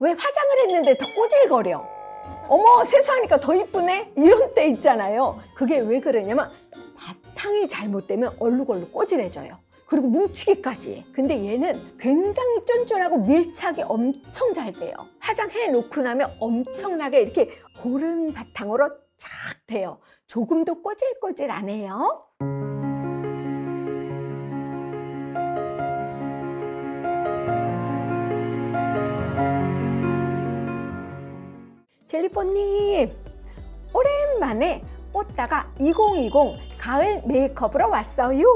왜 화장을 했는데 더 꼬질거려? 어머 세수하니까 더 이쁘네? 이런 때 있잖아요. 그게 왜 그러냐면 바탕이 잘못되면 얼룩얼룩 꼬질해져요. 그리고 뭉치기까지 해. 근데 얘는 굉장히 쫀쫀하고 밀착이 엄청 잘 돼요. 화장해 놓고 나면 엄청나게 이렇게 고른 바탕으로 쫙 돼요. 조금도 꼬질꼬질 안 해요. 젤리포님 오랜만에 뽀따가 2020 가을 메이크업으로 왔어요.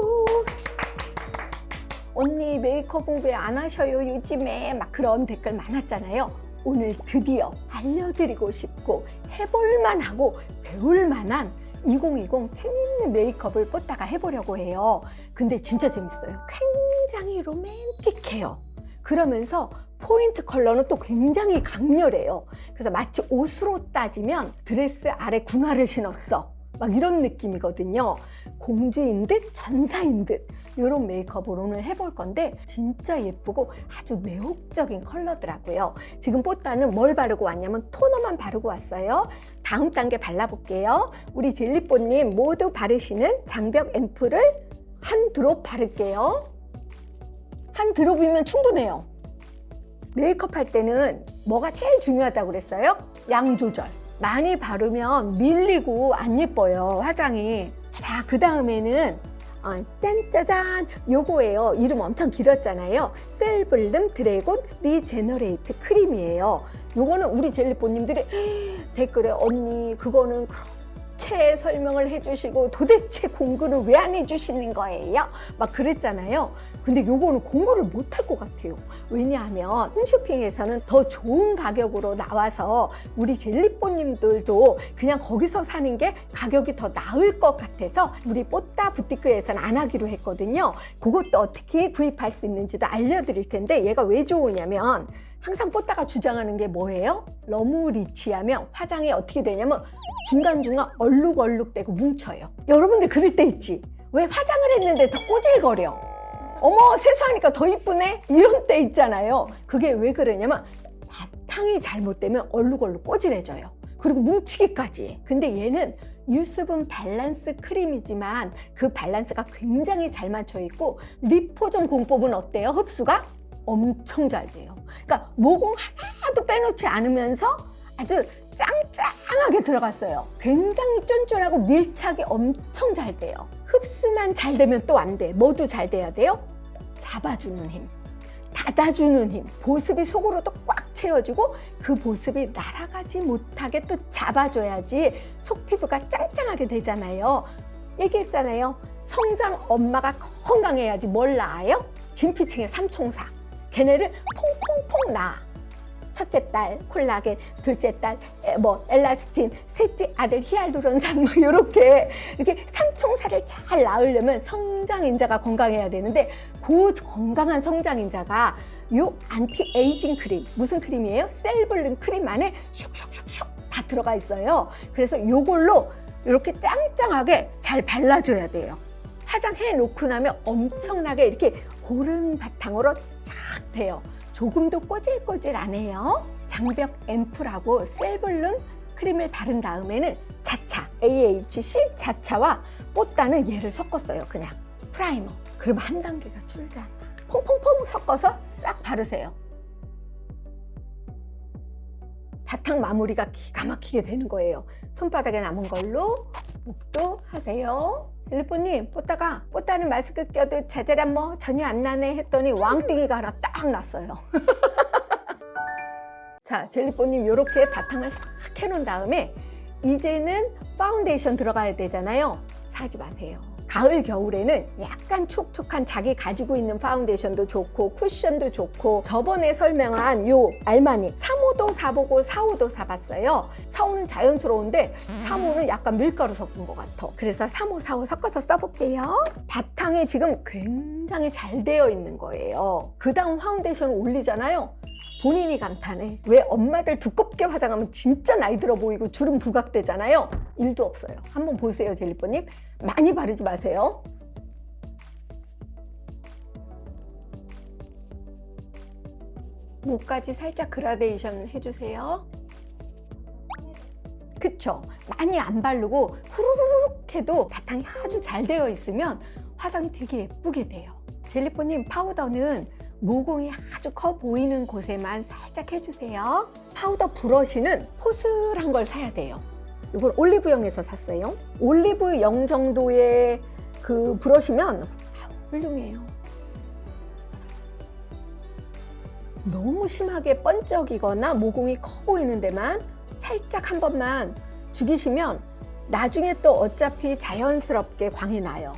언니 메이크업 왜안 하셔요 요즘에 막 그런 댓글 많았잖아요. 오늘 드디어 알려드리고 싶고 해볼만 하고 배울만한 2020 재밌는 메이크업을 뽀따가 해보려고 해요. 근데 진짜 재밌어요. 굉장히 로맨틱해요. 그러면서 포인트 컬러는 또 굉장히 강렬해요. 그래서 마치 옷으로 따지면 드레스 아래 군화를 신었어. 막 이런 느낌이거든요. 공주인 듯 전사인 듯 이런 메이크업을 오늘 해볼 건데 진짜 예쁘고 아주 매혹적인 컬러더라고요. 지금 뽀따는 뭘 바르고 왔냐면 토너만 바르고 왔어요. 다음 단계 발라볼게요. 우리 젤리뽀님 모두 바르시는 장벽 앰플을 한 드롭 바를게요. 한 드롭이면 충분해요. 메이크업 할 때는 뭐가 제일 중요하다고 그랬어요? 양 조절. 많이 바르면 밀리고 안 예뻐요, 화장이. 자, 그 다음에는 어, 짠짜잔 요거예요. 이름 엄청 길었잖아요. 셀블름 드래곤 리제너레이트 크림이에요. 요거는 우리 젤리뽀님들이 댓글에 언니 그거는 그렇게 설명을 해주시고 도대체 공구를 왜 안 해주시는 거예요? 막 그랬잖아요. 근데 요거는 공구를 못 할 것 같아요. 왜냐하면 홈쇼핑에서는 더 좋은 가격으로 나와서 우리 젤리뽀님들도 그냥 거기서 사는 게 가격이 더 나을 것 같아서 우리 뽀따 부티크에서는 안 하기로 했거든요. 그것도 어떻게 구입할 수 있는지도 알려드릴 텐데 얘가 왜 좋으냐면 항상 뽀따가 주장하는 게 뭐예요? 너무 리치하면 화장이 어떻게 되냐면 중간중간 얼룩얼룩되고 뭉쳐요. 여러분들 그럴 때 있지? 왜 화장을 했는데 더 꼬질거려? 어머 세수하니까 더 이쁘네? 이런 때 있잖아요. 그게 왜 그러냐면 바탕이 잘못되면 얼룩얼룩 꼬질해져요. 그리고 뭉치기까지 해. 근데 얘는 유수분 밸런스 크림이지만 그 밸런스가 굉장히 잘 맞춰 있고 리포좀 공법은 어때요? 흡수가 엄청 잘 돼요. 그러니까 모공 하나도 빼놓지 않으면서 아주 짱짱하게 들어갔어요. 굉장히 쫀쫀하고 밀착이 엄청 잘 돼요. 흡수만 잘 되면 또 안 돼. 뭐도 잘 돼야 돼요? 잡아주는 힘, 닫아주는 힘, 보습이 속으로 또 꽉 채워주고 그 보습이 날아가지 못하게 또 잡아줘야지 속 피부가 짱짱하게 되잖아요. 얘기했잖아요. 성장 엄마가 건강해야지 뭘 낳아요? 진피층의 삼총사. 걔네를 퐁퐁퐁 낳아. 첫째 딸 콜라겐, 둘째 딸뭐 엘라스틴, 셋째 아들 히알루론산 뭐 이렇게 이렇게 삼총사를 잘 낳으려면 성장 인자가 건강해야 되는데 그 건강한 성장 인자가 요 안티 에이징 크림 무슨 크림이에요? 셀블른 크림 안에 슉슉슉슉 다 들어가 있어요. 그래서 요걸로 이렇게 짱짱하게 잘 발라줘야 돼요. 화장해 놓고 나면 엄청나게 이렇게 고른 바탕으로 쫙 돼요. 조금도 꼬질꼬질 안 해요. 장벽 앰플하고 셀블룸 크림을 바른 다음에는 자차 AHC 자차와 뽀따는 얘를 섞었어요. 그냥 프라이머. 그러면 한 단계가 줄잖아. 퐁퐁퐁 섞어서 싹 바르세요. 바탕 마무리가 기가 막히게 되는 거예요. 손바닥에 남은 걸로 목도 하세요. 텔레폰님, 뽀따가 뽀따는 마스크 껴도 자잘한 뭐 전혀 안 나네 했더니 왕띵이가 하나 딱 났어요. 자, 젤리뽀님 이렇게 바탕을 싹 해놓은 다음에 이제는 파운데이션 들어가야 되잖아요. 사지 마세요. 가을 겨울에는 약간 촉촉한 자기 가지고 있는 파운데이션도 좋고 쿠션도 좋고 저번에 설명한 요 알마니 3호도 사보고 4호도 사봤어요. 4호는 자연스러운데 3호는 약간 밀가루 섞은 것 같아. 그래서 3호 4호 섞어서 써볼게요. 바탕에 지금 굉장히 잘 되어 있는 거예요. 그 다음 파운데이션을 올리잖아요 본인이 감탄해. 왜 엄마들 두껍게 화장하면 진짜 나이 들어 보이고 주름 부각되잖아요. 일도 없어요. 한번 보세요, 젤리뽀님. 많이 바르지 마세요. 목까지 살짝 그라데이션 해주세요. 그쵸? 많이 안 바르고 후루룩 해도 바탕이 아주 잘 되어 있으면 화장이 되게 예쁘게 돼요. 젤리포님 파우더는 모공이 아주 커 보이는 곳에만 살짝 해주세요. 파우더 브러쉬는 포슬한 걸 사야 돼요. 이걸 올리브영에서 샀어요. 올리브영 정도의 그 브러쉬면 훌륭해요. 너무 심하게 번쩍이거나 모공이 커 보이는 데만 살짝 한 번만 죽이시면 나중에 또 어차피 자연스럽게 광이 나요.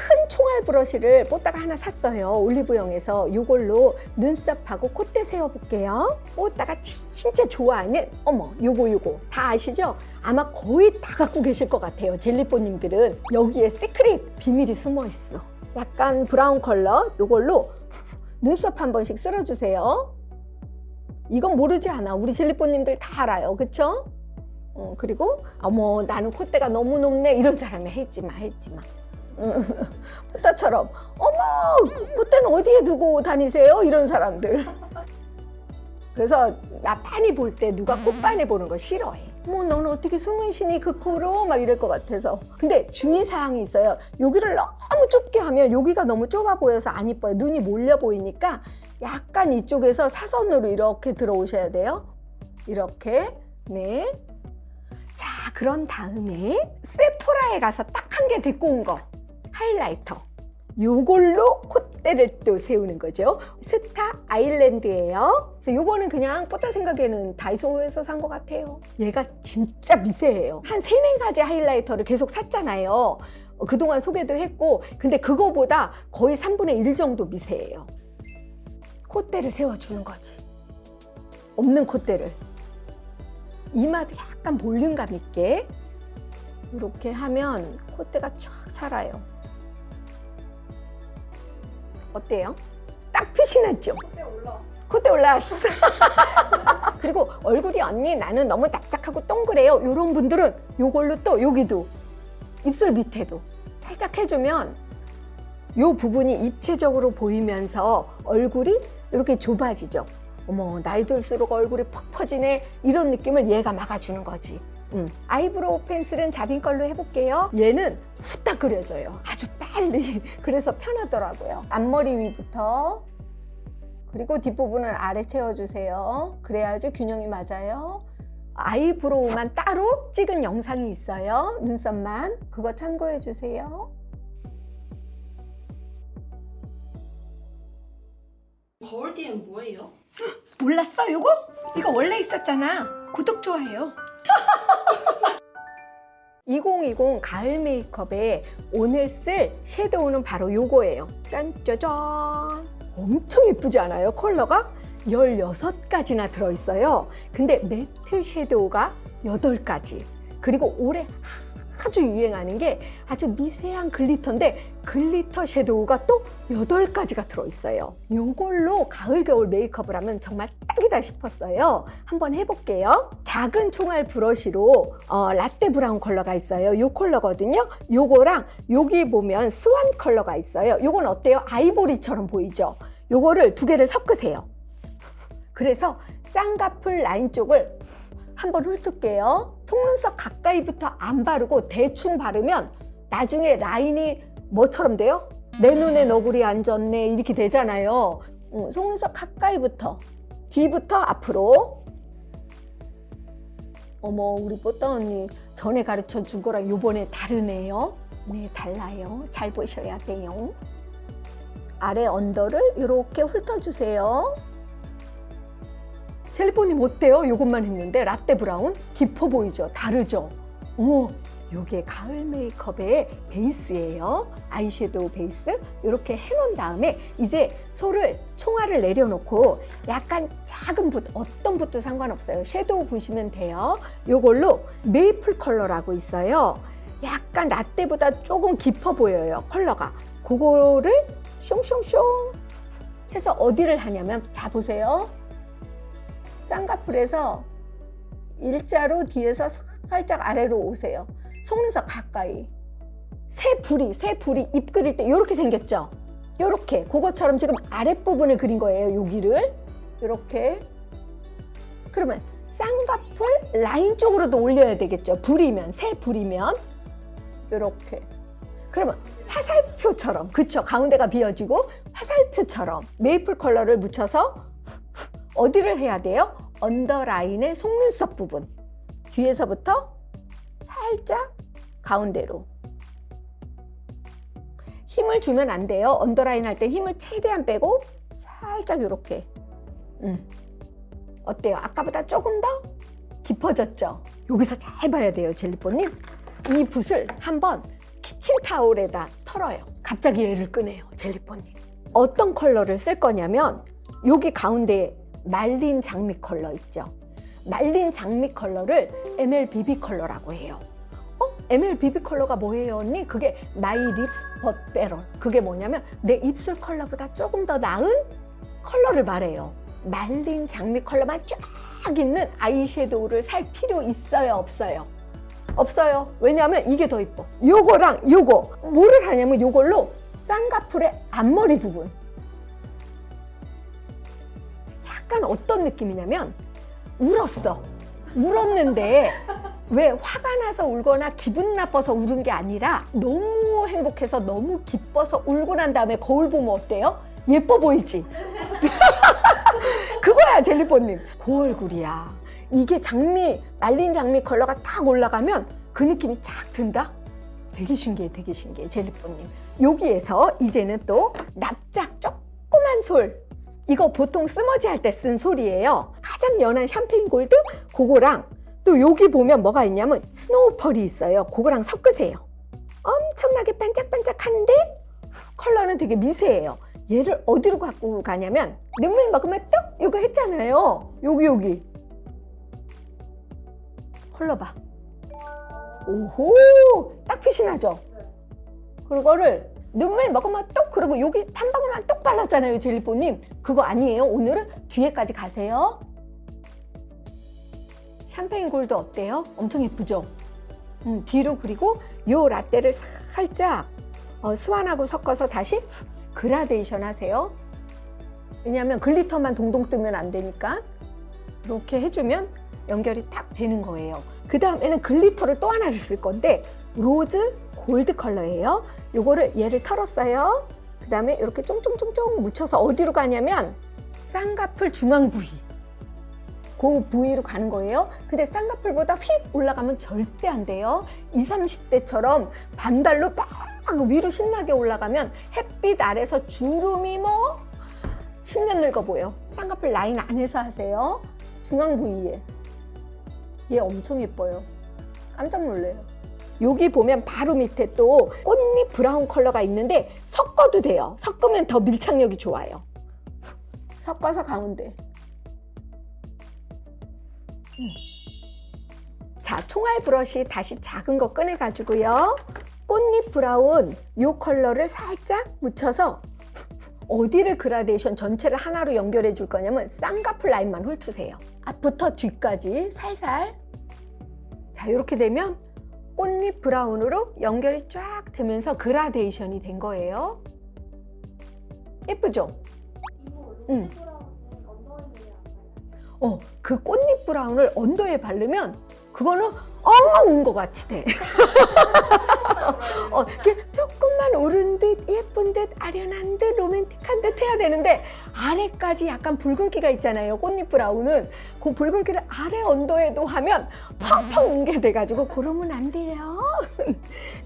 큰 총알 브러쉬를 뽀따가 하나 샀어요. 올리브영에서 이걸로 눈썹하고 콧대 세워볼게요. 뽀따가 진짜 좋아하는 어머 요거 요거 다 아시죠? 아마 거의 다 갖고 계실 것 같아요. 젤리뽀님들은 여기에 시크릿 비밀이 숨어 있어. 약간 브라운 컬러 요걸로 눈썹 한 번씩 쓸어주세요. 이건 모르지 않아. 우리 젤리뽀님들 다 알아요. 그쵸? 어, 그리고 어머 나는 콧대가 너무 높네 이런 사람이 했지 마 했지 마. 콧대처럼 어머 콧대는 어디에 두고 다니세요? 이런 사람들. 그래서 나 빤히 볼 때 누가 꽃빤히 보는 거 싫어해. 뭐 너는 어떻게 숨은 신이 그 코로 막 이럴 것 같아서. 근데 주의 사항이 있어요. 여기를 너무 좁게 하면 여기가 너무 좁아 보여서 안 이뻐요. 눈이 몰려 보이니까 약간 이쪽에서 사선으로 이렇게 들어오셔야 돼요. 이렇게. 네. 자, 그런 다음에 세포라에 가서 딱 한 개 데리고 온 거. 하이라이터. 요걸로 콧대를 또 세우는 거죠. 스타 아일랜드예요. 그래서 요거는 그냥 뽀따 생각에는 다이소에서 산 것 같아요. 얘가 진짜 미세해요. 한 세네 가지 하이라이터를 계속 샀잖아요. 어, 그동안 소개도 했고, 근데 그거보다 거의 3분의 1 정도 미세해요. 콧대를 세워주는 거지. 없는 콧대를. 이마도 약간 볼륨감 있게 이렇게 하면 콧대가 쫙 살아요. 어때요? 딱 났죠? 콧대 올라왔어. 콧대 올라왔어. 그리고 얼굴이 언니 나는 너무 납작하고 동그래요. 이런 분들은 요걸로 또 여기도 입술 밑에도 살짝 해주면 요 부분이 입체적으로 보이면서 얼굴이 이렇게 좁아지죠. 어머 나이 들수록 얼굴이 퍽 퍼지네 이런 느낌을 얘가 막아주는 거지. 음. 아이브로우 펜슬은 자빈 걸로 해볼게요. 얘는 후딱 그려져요. 아주 빨리. 그래서 편하더라고요. 앞머리 위부터 그리고 뒷부분을 아래 채워주세요. 그래야지 균형이 맞아요. 아이브로우만 따로 찍은 영상이 있어요. 눈썹만. 그거 참고해 주세요. 거울 뒤엔 뭐예요? 몰랐어, 요거? 이거 원래 있었잖아. 구독, 좋아요. 2020 가을 메이크업에 오늘 쓸 섀도우는 바로 요거예요. 짠 짜잔. 엄청 예쁘지 않아요? 컬러가 16가지나 들어있어요. 근데 매트 섀도우가 8가지. 그리고 올해 아주 유행하는 게 아주 미세한 글리터인데 글리터 섀도우가 또 8가지가 들어있어요. 이걸로 가을 겨울 메이크업을 하면 정말 딱이다 싶었어요. 한번 해볼게요. 작은 총알 브러쉬로 어, 라떼 브라운 컬러가 있어요. 이 컬러거든요. 요거랑 여기 보면 스완 컬러가 있어요. 요건 어때요? 아이보리처럼 보이죠? 요거를 두 개를 섞으세요. 그래서 쌍꺼풀 라인 쪽을 한번 훑을게요. 속눈썹 가까이부터 안 바르고 대충 바르면 나중에 라인이 뭐처럼 돼요? 내 눈에 너구리 앉았네 이렇게 되잖아요. 음, 속눈썹 가까이부터 뒤부터 앞으로. 어머 우리 뽀따 언니 전에 가르쳐 준 거랑 요번에 다르네요. 네 달라요. 잘 보셔야 돼요. 아래 언더를 이렇게 훑어주세요. 젤리포님 어때요? 이것만 했는데 라떼 브라운 깊어 보이죠? 다르죠? 오, 요게 가을 메이크업의 베이스예요. 아이섀도우 베이스 이렇게 해놓은 다음에 이제 소를 총알을 내려놓고 약간 작은 붓 어떤 붓도 상관없어요. 섀도우 부시면 돼요. 요걸로 메이플 컬러라고 있어요. 약간 라떼보다 조금 깊어 보여요. 컬러가. 그거를 숑숑숑 해서 어디를 하냐면 자 보세요. 쌍꺼풀에서 일자로 뒤에서 살짝 아래로 오세요. 속눈썹 가까이. 새 불이, 새 불이 입 그릴 때 이렇게 생겼죠? 이렇게. 그것처럼 지금 아랫부분을 그린 거예요, 여기를. 이렇게 그러면 쌍꺼풀 라인 쪽으로도 올려야 되겠죠. 불이면 새 불이면 이렇게 그러면 화살표처럼 그쵸 가운데가 비어지고 화살표처럼 메이플 컬러를 묻혀서 어디를 해야 돼요? 언더라인의 속눈썹 부분 뒤에서부터 살짝 가운데로 힘을 주면 안 돼요. 언더라인 할 때 힘을 최대한 빼고 살짝 이렇게. 음. 어때요? 아까보다 조금 더 깊어졌죠? 여기서 잘 봐야 돼요, 젤리뽀님. 이 붓을 한번 키친타올에다 털어요. 갑자기 얘를 꺼내요, 젤리뽀님. 어떤 컬러를 쓸 거냐면 여기 가운데 말린 장미 컬러 있죠? 말린 장미 컬러를 MLBB 컬러라고 해요. 어? MLBB 컬러가 뭐예요, 언니? 그게 My Lips But Better. 그게 뭐냐면 내 입술 컬러보다 조금 더 나은 컬러를 말해요. 말린 장미 컬러만 쫙 있는 아이섀도우를 살 필요 있어요, 없어요? 없어요. 왜냐하면 이게 더 이뻐. 요거랑 요거 뭐를 하냐면 요걸로 쌍꺼풀의 앞머리 부분. 약간 어떤 느낌이냐면 울었어. 울었는데 왜 화가 나서 울거나 기분 나빠서 울은 게 아니라 너무 행복해서 너무 기뻐서 울고 난 다음에 거울 보면 어때요? 예뻐 보이지? 그거야 젤리뽀님 그 얼굴이야 이게 장미 말린 장미 컬러가 딱 올라가면 그 느낌이 쫙 든다 되게 신기해 되게 신기해 젤리뽀님 여기에서 이제는 또 납작 조그만 솔 이거 보통 스머지 할 때쓴 솔이에요. 가장 연한 샴페인 골드 그거랑 또 여기 보면 뭐가 있냐면 스노우 펄이 있어요. 그거랑 섞으세요. 엄청나게 반짝반짝한데 컬러는 되게 미세해요. 얘를 어디로 갖고 가냐면 눈물 먹으면 또 이거 했잖아요. 여기 여기. 컬러 봐. 오호! 딱 나죠. 그거를 눈물 먹으면 또 그리고 여기 한 방울만 똑 발랐잖아요 젤리포님. 그거 아니에요. 오늘은 뒤에까지 가세요. 샴페인 골드 어때요? 엄청 예쁘죠? 음, 뒤로 그리고 요 라떼를 살짝 어, 스완하고 섞어서 다시 그라데이션 하세요. 왜냐하면 글리터만 동동 뜨면 안 되니까 이렇게 해주면 연결이 딱 되는 거예요. 그 다음에는 글리터를 또 하나를 쓸 건데 로즈 골드 컬러예요. 요거를 얘를 털었어요. 그 다음에 이렇게 쫑쫑쫑쫑 묻혀서 어디로 가냐면 쌍꺼풀 중앙 부위. 그 부위로 가는 거예요. 근데 쌍꺼풀보다 휙 올라가면 절대 안 돼요. 20, 30대처럼 반달로 막 위로 신나게 올라가면 햇빛 아래서 주름이 뭐 10년 늙어 보여. 쌍꺼풀 라인 안에서 하세요. 중앙 부위에. 얘 엄청 예뻐요. 깜짝 놀래요. 여기 보면 바로 밑에 또 꽃잎 브라운 컬러가 있는데 섞어도 돼요. 섞으면 더 밀착력이 좋아요. 섞어서 가운데. 음. 자, 총알 브러쉬 다시 작은 거 꺼내가지고요. 꽃잎 브라운 이 컬러를 살짝 묻혀서 어디를 그라데이션 전체를 하나로 연결해 줄 거냐면 쌍꺼풀 라인만 훑으세요. 앞부터 뒤까지 살살. 자, 이렇게 되면 꽃잎 브라운으로 연결이 쫙 되면서 그라데이션이 된 거예요. 예쁘죠? 응. 어, 그 꽃잎 브라운을 언더에 바르면 그거는 엉엉 운 것 같이 돼. 어, 이렇게 조금만 오른 듯 예쁜 듯 아련한 듯 로맨틱한 듯 해야 되는데 아래까지 약간 붉은기가 있잖아요. 꽃잎 브라운은 그 붉은기를 아래 언더에도 하면 펑펑 웅게 돼가지고 그러면 안 돼요.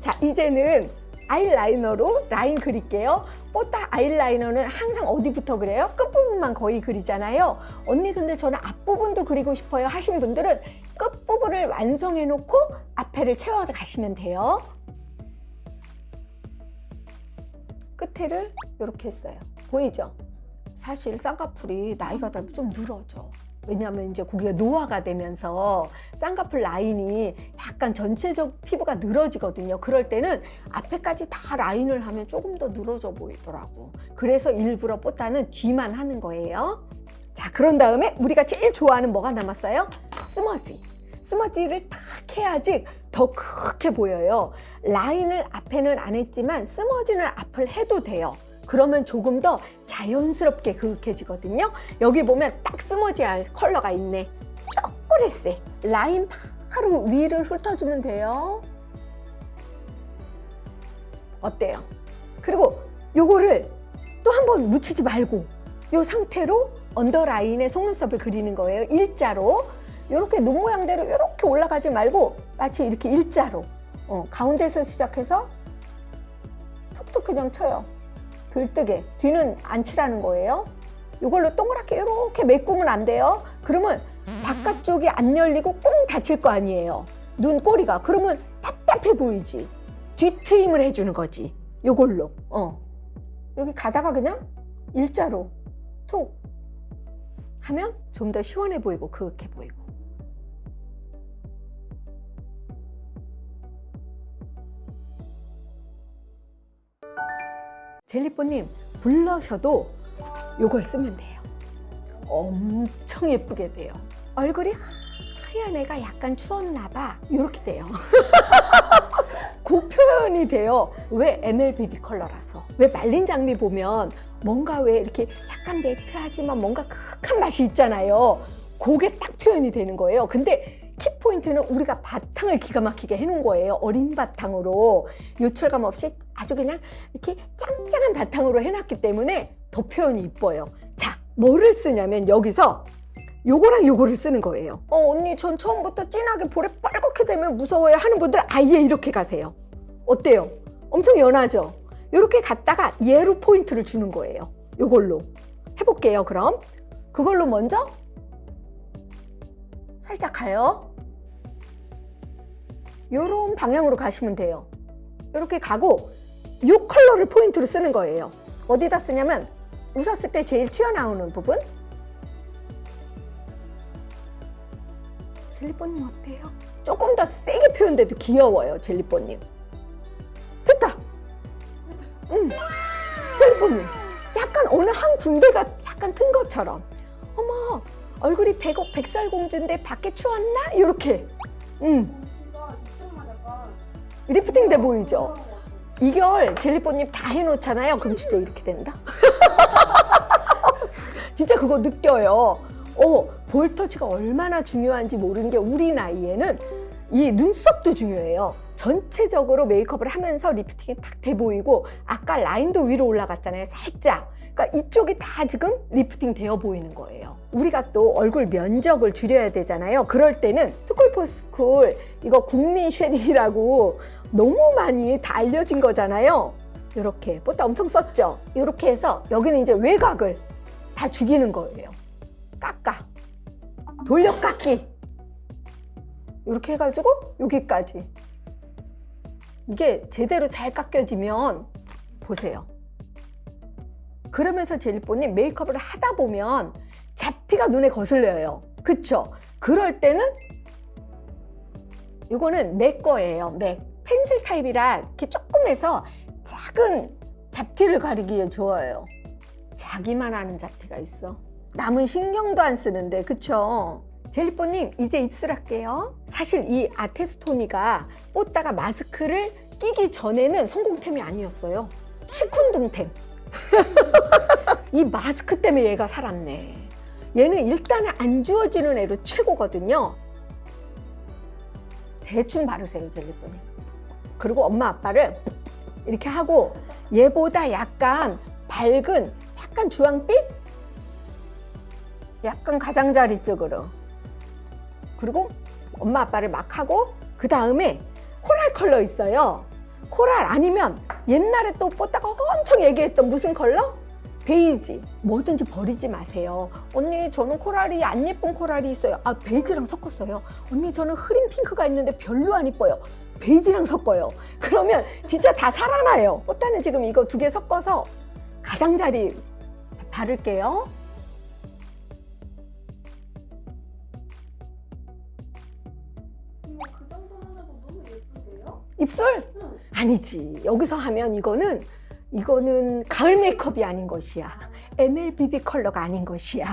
자 이제는 아이라이너로 라인 그릴게요. 뽀따 아이라이너는 항상 어디부터 그래요? 끝부분만 거의 그리잖아요. 언니 근데 저는 앞부분도 그리고 싶어요 하신 분들은 끝부분을 완성해 놓고 앞에를 채워 가시면 돼요. 끝에를 이렇게 했어요. 보이죠? 사실 쌍꺼풀이 나이가 들면 좀 늘어져. 왜냐하면 이제 고기가 노화가 되면서 쌍꺼풀 라인이 약간 전체적 피부가 늘어지거든요. 그럴 때는 앞에까지 다 라인을 하면 조금 더 늘어져 보이더라고. 그래서 일부러 뽀따는 뒤만 하는 거예요. 자, 그런 다음에 우리가 제일 좋아하는 뭐가 남았어요? 스머지. 스머지를 탁 해야지 더 크게 보여요. 라인을 앞에는 안 했지만 스머지는 앞을 해도 돼요. 그러면 조금 더 자연스럽게 그윽해지거든요. 여기 보면 딱 스머지할 컬러가 있네. 초콜릿색 라인 바로 위를 훑어주면 돼요. 어때요? 그리고 요거를 또 한 번 묻히지 말고 요 상태로 언더라인에 속눈썹을 그리는 거예요. 일자로. 이렇게 눈 모양대로 이렇게 올라가지 말고 마치 이렇게 일자로 어, 가운데서 시작해서 툭툭 그냥 쳐요. 들뜨게. 뒤는 안 칠하는 거예요. 이걸로 동그랗게 이렇게 메꾸면 안 돼요. 그러면 바깥쪽이 안 열리고 꽁 닫힐 거 아니에요. 눈 꼬리가. 그러면 답답해 보이지. 뒤트임을 해주는 거지. 요걸로. 어. 이렇게 가다가 그냥 일자로 툭 하면 좀 더 시원해 보이고 그윽해 보이고. 젤리뽀님 블러셔도 요걸 쓰면 돼요. 엄청 예쁘게 돼요. 얼굴이 하얀 애가 약간 추웠나 봐. 이렇게 돼요. 그 표현이 돼요. 왜 MLBB 컬러라서. 왜 말린 장미 보면 뭔가 왜 이렇게 약간 매트하지만 뭔가 크한 맛이 있잖아요. 그게 딱 표현이 되는 거예요. 근데 키포인트는 우리가 바탕을 기가 막히게 해놓은 거예요. 어린 바탕으로. 요철감 없이 아주 그냥 이렇게 짱짱한 바탕으로 해놨기 때문에 더 표현이 이뻐요. 자, 뭐를 쓰냐면 여기서 요거랑 요거를 쓰는 거예요. 어, 언니, 전 처음부터 진하게 볼에 빨갛게 되면 무서워요 하는 분들 아예 이렇게 가세요. 어때요? 엄청 연하죠? 이렇게 갔다가 얘로 포인트를 주는 거예요. 요걸로. 해볼게요, 그럼. 그걸로 먼저 살짝 가요. 요런 방향으로 가시면 돼요. 이렇게 가고 요 컬러를 포인트로 쓰는 거예요. 어디다 쓰냐면 웃었을 때 제일 튀어나오는 부분. 젤리뽀님 어때요? 조금 더 세게 표현돼도 귀여워요, 젤리뽀님. 됐다. 응. 젤리뽀님. 약간 어느 한 군데가 약간 튼 것처럼. 얼굴이 백옥 백설 공주인데 밖에 추웠나? 이렇게. 약간 리프팅 돼 보이죠? 이걸 젤리뽀님 다 해놓잖아요. 그럼 진짜 이렇게 된다? 진짜 그거 느껴요. 어, 볼터치가 얼마나 중요한지 모르는 게 우리 나이에는 이 눈썹도 중요해요. 전체적으로 메이크업을 하면서 리프팅이 탁 돼 보이고 아까 라인도 위로 올라갔잖아요. 살짝. 그러니까 이쪽이 다 지금 리프팅 되어 보이는 거예요. 우리가 또 얼굴 면적을 줄여야 되잖아요. 그럴 때는 투쿨포스쿨 이거 국민 쉐딩이라고 너무 많이 다 알려진 거잖아요. 이렇게 뽀따 엄청 썼죠. 이렇게 해서 여기는 이제 외곽을 다 죽이는 거예요. 깎아. 돌려 깎기. 이렇게 해가지고 여기까지. 이게 제대로 잘 깎여지면 보세요. 그러면서 젤리뽀님 메이크업을 하다 보면 잡티가 눈에 거슬려요. 그쵸? 그럴 때는 이거는 맥 거예요. 맥. 펜슬 타입이라 이렇게 조금 해서 작은 잡티를 가리기에 좋아요. 자기만 아는 잡티가 있어. 남은 신경도 안 쓰는데, 그쵸? 젤리뽀님, 이제 입술할게요. 사실 이 아테스토니가 뽀따가 마스크를 끼기 전에는 성공템이 아니었어요. 시큰둥템. 이 마스크 때문에 얘가 살았네. 얘는 일단은 안 주어지는 애로 최고거든요. 대충 바르세요, 젤리뽀님. 그리고 엄마 아빠를 이렇게 하고 얘보다 약간 밝은 약간 주황빛? 약간 가장자리 쪽으로. 그리고 엄마 아빠를 막 하고 그 다음에 코랄 컬러 있어요. 코랄 아니면 옛날에 또 뽀따가 엄청 얘기했던 무슨 컬러? 베이지. 뭐든지 버리지 마세요. 언니 저는 코랄이 안 예쁜 코랄이 있어요. 아 베이지랑 섞었어요. 언니 저는 흐린 핑크가 있는데 별로 안 이뻐요. 베이지랑 섞어요. 그러면 진짜 다 살아나요. 뽀따는 지금 이거 두 개 섞어서 가장자리 바를게요. 어머 그? 입술? 응. 아니지. 여기서 하면 이거는 이거는 가을 메이크업이 아닌 것이야. MLBB 컬러가 아닌 것이야.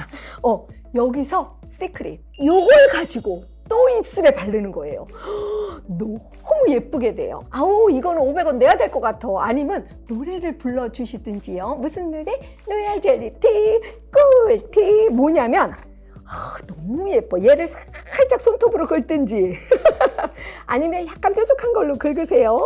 어, 여기서 세크릿. 요걸 가지고 또 입술에 바르는 거예요. 너무 예쁘게 돼요. 아우 이거는 500원 내야 될 것 같아. 아니면 노래를 불러주시든지요. 무슨 노래? 로얄 젤리티 꿀티 뭐냐면 아, 너무 예뻐. 얘를 살짝 손톱으로 긁든지 아니면 약간 뾰족한 걸로 긁으세요.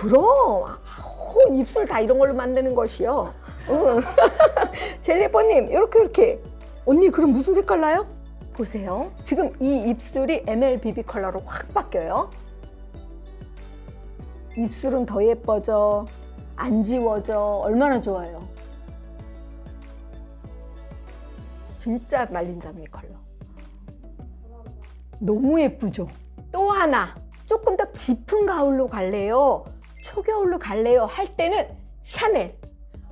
그럼 아우, 입술 다 이런 걸로 만드는 것이요. 응. 젤리뽀님 이렇게 이렇게 언니 그럼 무슨 색깔 나요? 보세요. 지금 이 입술이 MLBB 컬러로 확 바뀌어요. 입술은 더 예뻐져. 안 지워져. 얼마나 좋아요. 진짜 말린 장미 컬러. 너무 예쁘죠? 또 하나 조금 더 깊은 가을로 갈래요 초겨울로 갈래요 할 때는 샤넬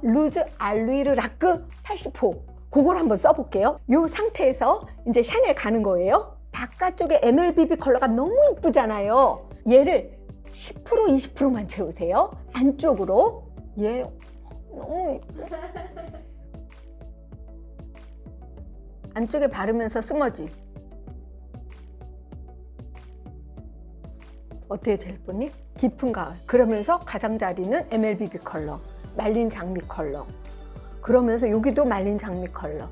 루즈 알루이르 라크 80호 그걸 한번 써볼게요. 이 상태에서 이제 샤넬 가는 거예요. 바깥쪽에 MLBB 컬러가 너무 이쁘잖아요. 얘를 10% 20%만 채우세요. 안쪽으로. 얘 너무 이뻐. 안쪽에 바르면서 스머지 어때요, 젤리뽀님? 깊은 가을. 그러면서 가장자리는 MLBB 컬러, 말린 장미 컬러. 그러면서 여기도 말린 장미 컬러.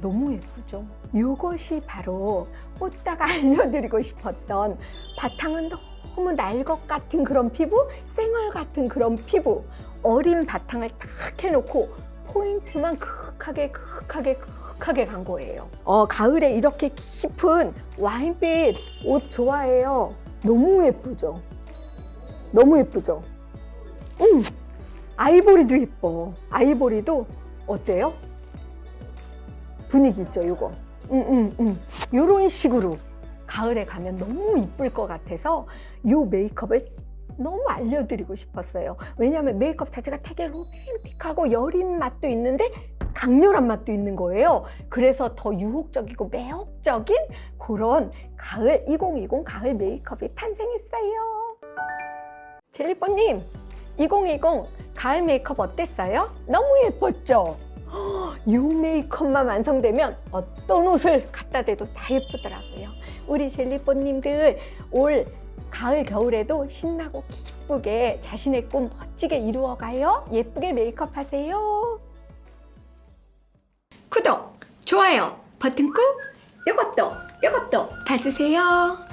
너무 예쁘죠? 이것이 바로 꽃다가 알려드리고 싶었던 바탕은 너무 날것 같은 그런 피부, 생얼 같은 그런 피부. 어린 바탕을 딱 해놓고 포인트만 극하게, 극하게, 극하게 간 거예요. 어, 가을에 이렇게 깊은 와인빛 옷 좋아해요. 너무 예쁘죠? 너무 예쁘죠? 음, 아이보리도 예뻐. 아이보리도 어때요? 분위기 있죠, 요거. 음, 음, 음. 요런 식으로 가을에 가면 너무 이쁠 것 같아서 요 메이크업을 너무 알려드리고 싶었어요. 왜냐하면 메이크업 자체가 되게 로맨틱하고 여린 맛도 있는데 강렬한 맛도 있는 거예요. 그래서 더 유혹적이고 매혹적인 그런 가을 2020 가을 메이크업이 탄생했어요. 젤리뽀님, 2020 가을 메이크업 어땠어요? 너무 예뻤죠? 헉, 이 메이크업만 완성되면 어떤 옷을 갖다 대도 다 예쁘더라고요. 우리 젤리뽀님들 올 가을 겨울에도 신나고 기쁘게 자신의 꿈 멋지게 이루어가요. 예쁘게 메이크업 하세요. 구독, 좋아요 버튼 꾹 요것도 요것도 봐주세요.